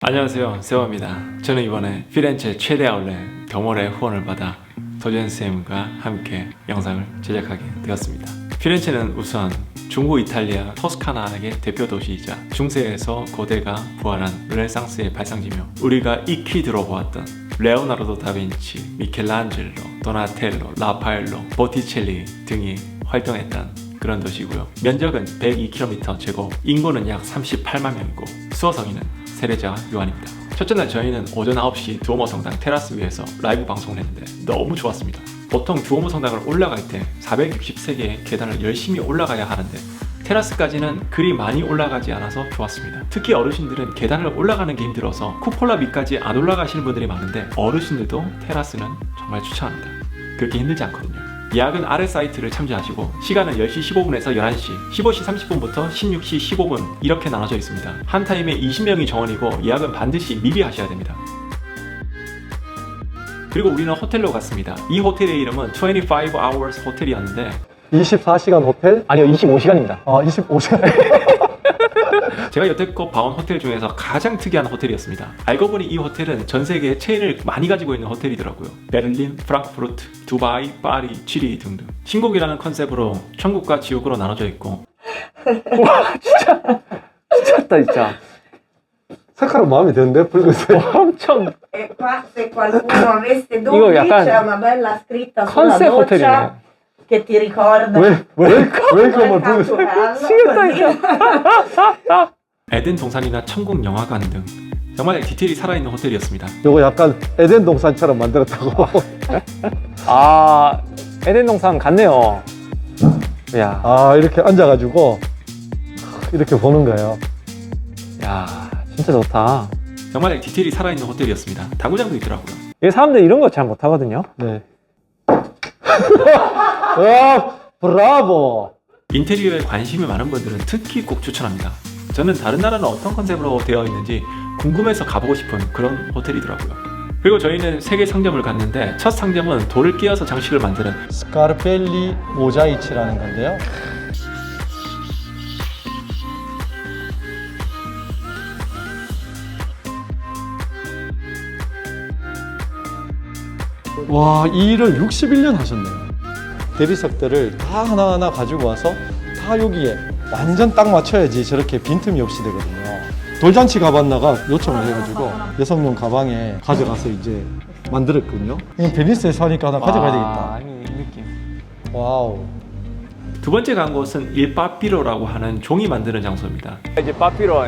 안녕하세요. 세워입니다. 저는 이번에 피렌체 최대 아울렛 더몰의 후원을 받아 도전쌤과 함께 영상을 제작하게 되었습니다. 피렌체는 우선 중부 이탈리아 토스카나의 대표 도시이자 중세에서 고대가 부활한 르네상스의 발상지며 우리가 익히 들어보았던 레오나르도 다빈치, 미켈란젤로, 도나텔로, 라파엘로, 보티첼리 등이 활동했던 그런 도시고요. 면적은 102km 제곱, 인구는 약 38만 명이고 수호성인은 세례자와 요한입니다. 첫째 날 저희는 오전 9시 두오모 성당 테라스 위에서 라이브 방송을 했는데 너무 좋았습니다. 보통 두오모 성당을 올라갈 때 463개의 계단을 열심히 올라가야 하는데 테라스까지는 그리 많이 올라가지 않아서 좋았습니다. 특히 어르신들은 계단을 올라가는 게 힘들어서 쿠폴라 밑까지 안 올라가시는 분들이 많은데 어르신들도 테라스는 정말 추천합니다. 그렇게 힘들지 않거든요. 예약은 아래 사이트를 참조하시고 시간은 10시 15분에서 11시, 15시 30분부터 16시 15분 이렇게 나눠져 있습니다. 한 타임에 20명이 정원이고 예약은 반드시 미리 하셔야 됩니다. 그리고 우리는 호텔로 갔습니다. 이 호텔의 이름은 25 Hours 호텔이었는데 24시간 호텔? 아니요, 25시간입니다. 어, 25시간. 제가 여태껏 봐온 호텔 중에서 가장 특이한 호텔이었습니다. 알고 보니 이 호텔은 전 세계에 체인을 많이 가지고 있는 호텔이더라고요. 베를린, 프랑크푸르트, 두바이, 파리, 취리 등등. 신곡이라는 컨셉으로 천국과 지옥으로 나눠져 있고 미쳤다, 진짜. 색깔은 마음에 드는데, 붉은색. 엄청 E qua se qualcuno avesse Io dubbi 약간 c'è una bella scritta sulla 컨셉 호텔이네. doccia che ti ricorda 왜, 왜, 왜 그걸 붉은색? hell, 미치겠다, così. 에덴 동산이나 천국 영화관 등 정말 디테일이 살아있는 호텔이었습니다. 요거 약간 에덴 동산처럼 만들었다고. 아, 에덴 동산 같네요. 야, 아, 이렇게 앉아가지고, 이렇게 보는 거예요. 야, 진짜 좋다. 정말 디테일이 살아있는 호텔이었습니다. 당구장도 있더라고요. 이 사람들 이런 거 잘 못하거든요. 네. 와, 브라보! 인테리어에 관심이 많은 분들은 특히 꼭 추천합니다. 저는 다른 나라는 어떤 컨셉으로 되어 있는지 궁금해서 가보고 싶은 그런 호텔이더라고요. 그리고 저희는 세 개 상점을 갔는데 첫 상점은 돌을 끼워서 장식을 만드는 스카르펠리 모자이치라는 건데요. 와, 이 일을 61년 하셨네요. 대리석들을 다 하나하나 가지고 와서 다 여기에 완전 딱 맞춰야지 저렇게 빈틈이 없이 되거든요. 돌잔치 가봤나가 요청을 해가지고 여성용 가방에 가져가서 이제 만들었거든요. 이건 베니스에서 하니까 하나 가져가야 되겠다. 아니, 이 느낌. 와우. 두 번째 간 곳은 일빠삐로라고 하는 종이 만드는 장소입니다. 이제 빠삐로.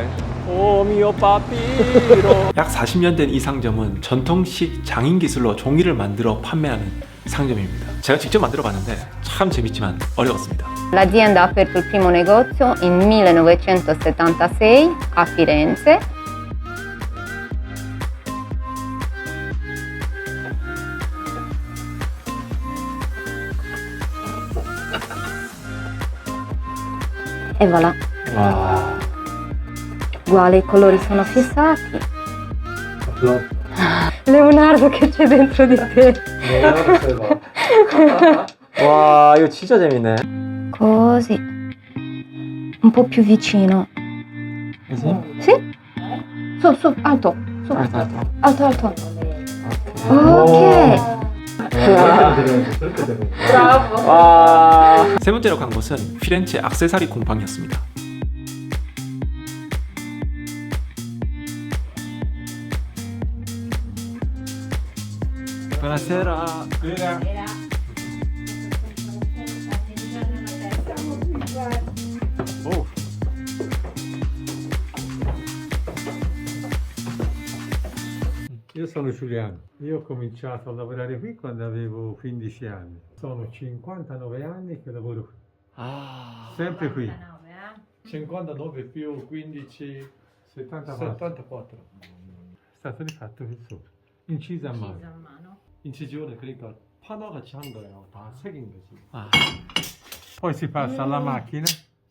오, 미오 빠삐로. 약 40년 된 이 상점은 전통식 장인 기술로 종이를 만들어 판매하는 상점입니다. 제가 직접 만들어 봤는데 참 재밌지만 어려웠습니다. L'azienda ha aperto il primo negozio in 1976 a Firenze. E voilà. 와, Uguale, i colori sono fissati. Leonardo, che c'è dentro di te? 와, 이거 진짜 재밌네. Così. Un po' più vicino. Sì? Su, su, alto. Su. 알았어. Alto, alto. Ok. 와, 세 번째로 간 곳은 피렌체 악세사리 공방이었습니다. Buonasera. Oh. sono Giuliano, io ho cominciato a lavorare qui quando avevo 15 anni. Sono 59 anni che lavoro qui, 아, sempre qui. 59 più 15, 74. 74. È stato rifatto qui sopra, incisa a mano. 인치지오는 그러니까 파너같이 한 거예요. 다 새긴 거지. 아, Poi si passa alla macchina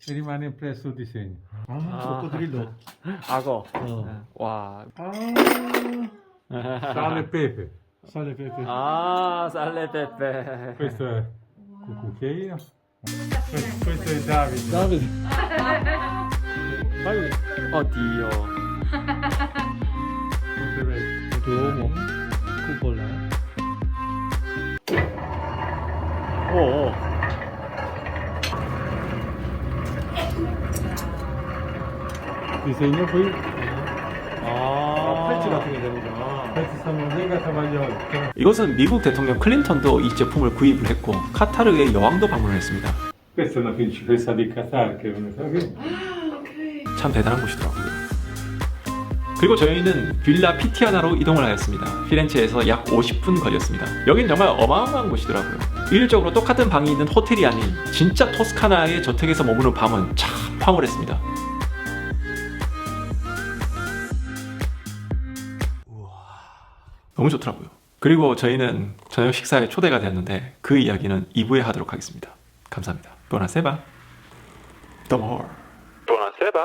e rimane impresso il disegno. 아, 아. 코코드릴로. 악어. 어. 와. Sale e pepe. 살레 페페. 아, 살레페페. Questo è cucchiaino. Questo, questo è Davide. 네. 哦 아유, 어디요? Duomo, cupola. 오. Disegno qui, 아. 팔찌 같은 게 되는구나. questi sono mega cavaglioli. 이것은 미국 대통령 클린턴도 이 제품을 구입을 했고 카타르의 여왕도 방문을 했습니다. Questa è una principessa di Qatar che è venuta qui. 참 대단한 곳이더라고요. 그리고 저희는 빌라 피티아나로 이동을 하였습니다. 피렌체에서 약 50분 걸렸습니다. 여긴 정말 어마어마한 곳이더라고요. 일적으로 똑같은 방이 있는 호텔이 아닌 진짜 토스카나의 저택에서 머무는 밤은 참 황홀했습니다. 너무 좋더라고요. 그리고 저희는 저녁 식사에 초대가 되었는데 그 이야기는 2부에 하도록 하겠습니다. 감사합니다. 보나세바. The more.